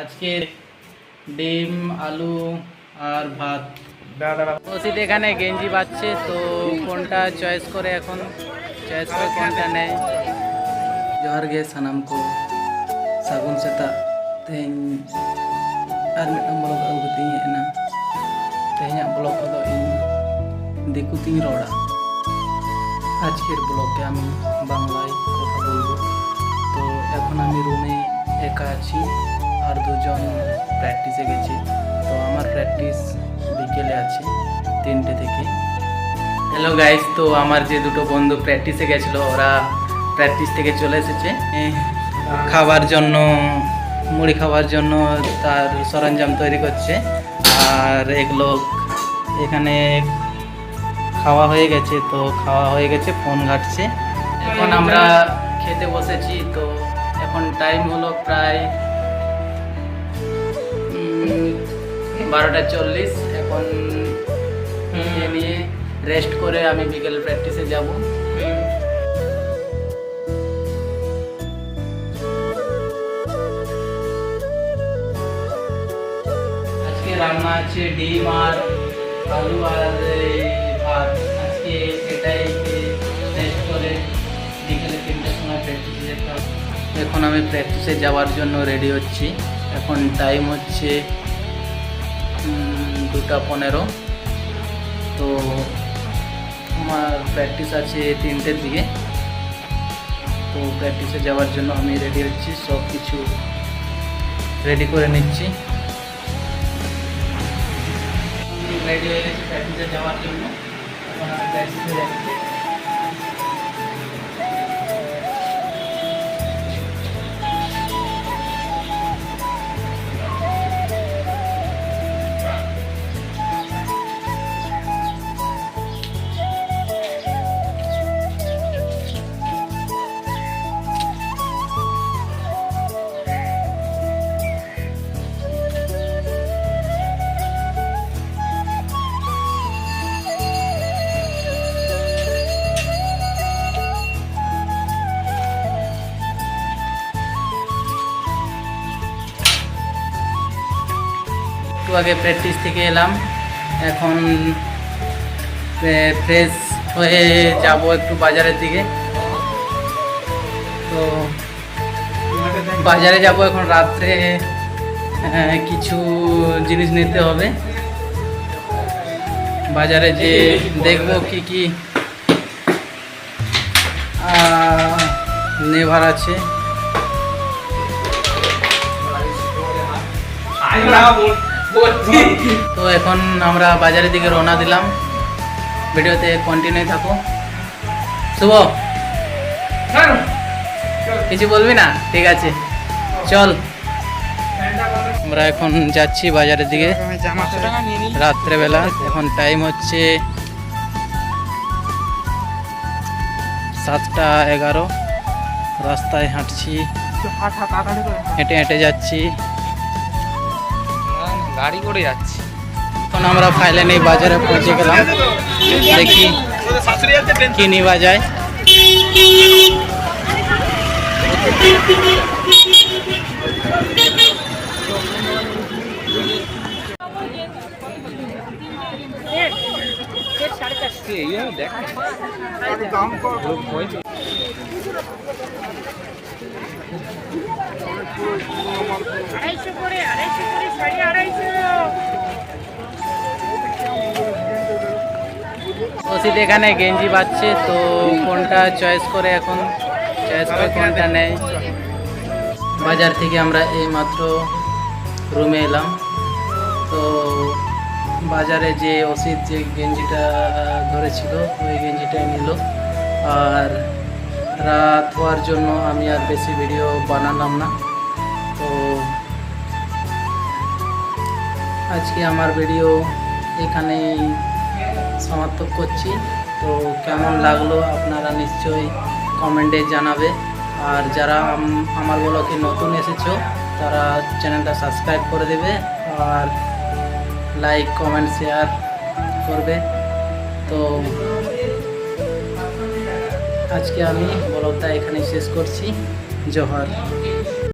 আজকে ডিম আলু আর ভাত দাঁড়া দাঁড়া ওসিদ এখানে গেঞ্জি বাচ্ছে তো কোনটা চয়েস করে এখন চয়েস করে কোনটা নেয় ᱡᱚᱦᱟᱨ ᱜᱮ ᱥᱟᱱᱟᱢ ᱠᱚ ᱥᱟᱹᱜᱩᱱ ᱥᱮᱛᱟᱜ ᱛᱮᱦᱮᱧ ᱟᱨ ᱢᱤᱫᱴᱟᱝ ᱵᱞᱚᱜ ᱟᱹᱜᱩ ᱠᱟᱛᱮᱧ ᱦᱮᱡ ᱮᱱᱟ ᱛᱮᱦᱮᱧᱟᱜ ᱵᱞᱚᱜ ᱨᱮᱫᱚ ᱤᱧ ᱫᱤᱠᱩ ᱛᱤᱧ ᱨᱚᱲᱟ আজকের ব্লগে আমি বাংলায় কথা বলবো তো এখন আমি রুমে একা আছি আর দুজন প্র্যাকটিসে গেছে। তো আমার প্র্যাকটিস বিকেলে আছে, তিনটে থেকে। হ্যালো গাইস তো আমার যে দুটো বন্ধু প্র্যাকটিসে গেছিল, ওরা প্র্যাকটিস থেকে চলে এসেছে। খাবার জন্য, মুড়ি খাওয়ার জন্য তার সরঞ্জাম তৈরি করছে। আর এগুলো এখানে খাওয়া হয়ে গেছে, তো খাওয়া হয়ে গেছে, ফোন ঘাটছে। এখন আমরা খেতে বসেছি, তো এখন টাইম হলো প্রায় বারোটা চল্লিশ, এখন নিয়ে রেস্ট করে আমি বিকেল প্র্যাকটিসে যাব। আজকে রান্না আছে ডিম আর আলু আর ভাত। আজকে এটাই টেস্ট করে বিকেলে তিনটের সময় প্র্যাকটিসে যেতে এখন আমি প্র্যাকটিসে যাওয়ার জন্য রেডি হচ্ছি। এখন টাইম হচ্ছে দুটা পনেরো। তো আমার প্র্যাকটিস আছে তিনটের দিকে। তো প্র্যাকটিসে যাওয়ার জন্য আমি রেডি হচ্ছি সব কিছু রেডি করে নিচ্ছি। রেডি হয়ে গেছি প্র্যাকটিসে যাওয়ার জন্য। প্র্যাকটিসে যাচ্ছি। একটু আগে প্র্যাকটিস থেকে এলাম। এখন ফ্রেশ হয়ে যাব একটু বাজারের দিকে। তো বাজারে যাব এখন রাত্রে কিছু জিনিস নিতে হবে। বাজারে যে দেখব কি কি নেভার আছে। তো এখন আমরা বাজারের দিকে রওনা দিলাম। ভিডিওতে কন্টিনিউ থাকো। শুভ। কিছু বলবি না? ঠিক আছে। চল। আমরা এখন যাচ্ছি বাজারের দিকে। রাত্রেবেলা। এখন টাইম হচ্ছে সাতটা এগারো। রাস্তায় হাঁটছি। হেঁটে হেঁটে যাচ্ছি। গাড়ি করে যাচ্ছি। এখন আমরা ফাইনালি বাজারে পৌঁছে গেলাম। দেখি কি নেওয়া যায়। আড়াইশো করে আড়াইশো করে সাড়ে আড়াইশো। ওসিদ এখানে গেঞ্জি বাচ্ছে তো কোনটা চয়েস করে এখন চয়েস করে কোনটা নেয়। বাজার থেকে আমরা এই মাত্র রুমে এলাম। তো বাজারে যে ওসিদ যে গেঞ্জিটা ধরেছিল, ওই গেঞ্জিটাই নিল। আর রাত হওয়ার জন্য আমি আর বেশি ভিডিও বানালাম না। তো আজকে আমার ভিডিও এখানেই সমাপ্ত করছি। তো কেমন লাগল আপনারা নিশ্চয়ই কমেন্টে জানাবে। আর যারা আম- আমার ব্লগে নতুন এসেছ, তারা চ্যানেলটা সাবস্ক্রাইব করে দেবে আর লাইক, কমেন্ট, শেয়ার করবে। তো আজকে আমি ব্লগটা এখানে শেষ করছি। জোহর।